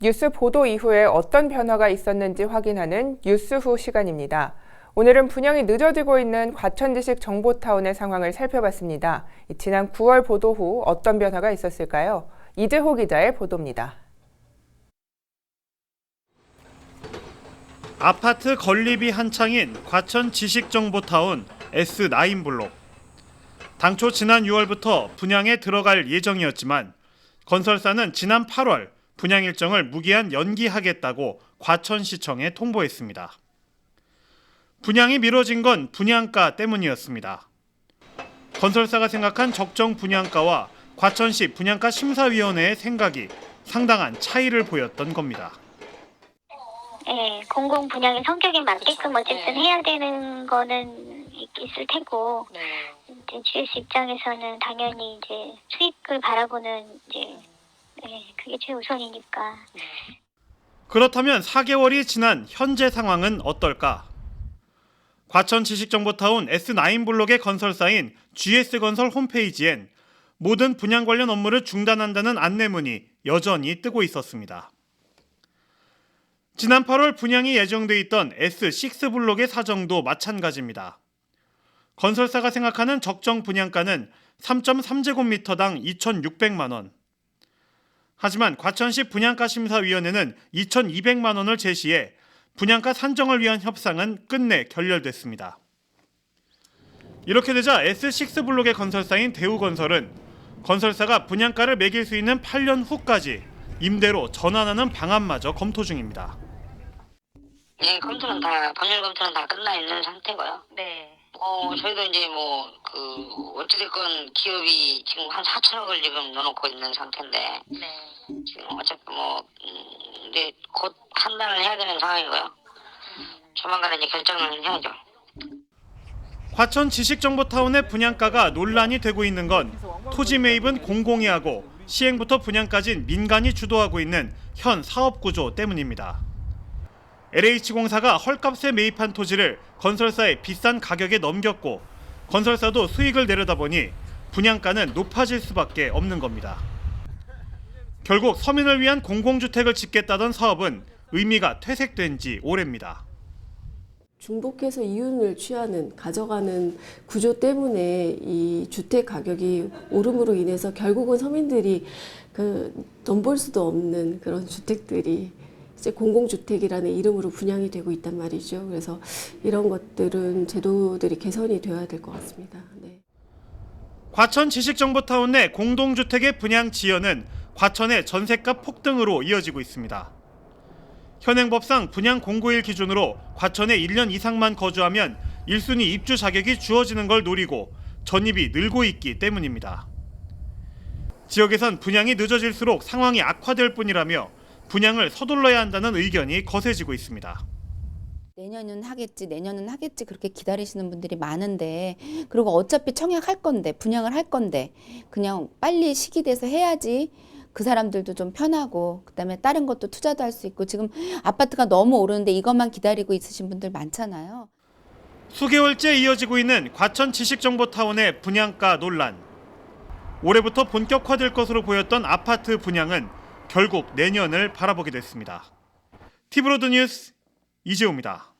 뉴스 보도 이후에 어떤 변화가 있었는지 확인하는 뉴스 후 시간입니다. 오늘은 분양이 늦어지고 있는 과천지식 정보타운의 상황을 살펴봤습니다. 지난 9월 보도 후 어떤 변화가 있었을까요? 이재호 기자의 보도입니다. 아파트 건립이 한창인 과천 지식정보타운 S9 블록. 당초 지난 6월부터 분양에 들어갈 예정이었지만 건설사는 지난 8월 분양 일정을 무기한 연기하겠다고 과천시청에 통보했습니다. 분양이 미뤄진 건 분양가 때문이었습니다. 건설사가 생각한 적정 분양가와 과천시 분양가 심사위원회의 생각이 상당한 차이를 보였던 겁니다. 예, 공공 분양의 성격에 맞게끔 어쨌든 해야 되는 거는 있- 있을 테고 이제 GS 입장에서는 당연히 이제 수익을 바라보는 이제 예, 그게 최우선이니까 그렇다면 4개월이 지난 현재 상황은 어떨까? 과천 지식정보타운 S9 블록의 건설사인 GS건설 홈페이지엔 모든 분양 관련 업무를 중단한다는 안내문이 여전히 뜨고 있었습니다. 지난 8월 분양이 예정돼 있던 S6 블록의 사정도 마찬가지입니다. 건설사가 생각하는 적정 분양가는 3.3제곱미터당 2,600만 원. 하지만 과천시 분양가 심사위원회는 2,200만 원을 제시해 분양가 산정을 위한 협상은 끝내 결렬됐습니다. 이렇게 되자 S6 블록의 건설사인 대우건설은 건설사가 분양가를 매길 수 있는 8년 후까지 임대로 전환하는 방안마저 검토 중입니다. 네, 검토는 다 법률 검토는 다 끝나 있는 상태고요. 네. 어, 저희도 이제 뭐 그 어찌됐건 기업이 지금 한 4천억을 지금 넣어놓고 있는 상태인데 네. 어차피 뭐 음, 이제 곧 판단을 해야 되는 상황이고요. 조만간에 이제 결정을 해야죠. 과천 지식정보타운의 분양가가 논란이 되고 있는 건 토지 매입은 공공이 하고 시행부터 분양까진 민간이 주도하고 있는 현 사업 구조 때문입니다. LH공사가 헐값에 매입한 토지를 건설사에 비싼 가격에 넘겼고 건설사도 수익을 내려다 보니 분양가는 높아질 수밖에 없는 겁니다. 결국 서민을 위한 공공주택을 짓겠다던 사업은 의미가 퇴색된 지 오래입니다. 중복해서 이윤을 취하는 가져가는 구조 때문에 이 주택 가격이 오름으로 인해서 결국은 서민들이 그돈 벌 수도 없는 그런 주택들이 이제 공공주택이라는 이름으로 분양이 되고 있단 말이죠. 그래서 이런 것들은 제도들이 개선이 되어야 될 것 같습니다. 네. 과천 지식정보타운 내 공동주택의 분양 지연은 과천의 전세값 폭등으로 이어지고 있습니다. 현행법상 분양 공고일 기준으로 과천에 1년 이상만 거주하면 1순위 입주 자격이 주어지는 걸 노리고 전입이 늘고 있기 때문입니다. 지역에선 분양이 늦어질수록 상황이 악화될 뿐이라며 분양을 서둘러야 한다는 의견이 거세지고 있습니다. 내년은 하겠지, 내년은 하겠지 그렇게 기다리시는 분들이 많은데 그리고 어차피 청약할 건데 분양을 할 건데 그냥 빨리 시기 돼서 해야지 그 사람들도 좀 편하고 그다음에 다른 것도 투자도 할 수 있고 지금 아파트가 너무 오르는데 이것만 기다리고 있으신 분들 많잖아요. 수개월째 이어지고 있는 과천 지식정보타운의 분양가 논란. 올해부터 본격화될 것으로 보였던 아파트 분양은 결국 내년을 바라보게 됐습니다. 티브로드 뉴스 이재호입니다.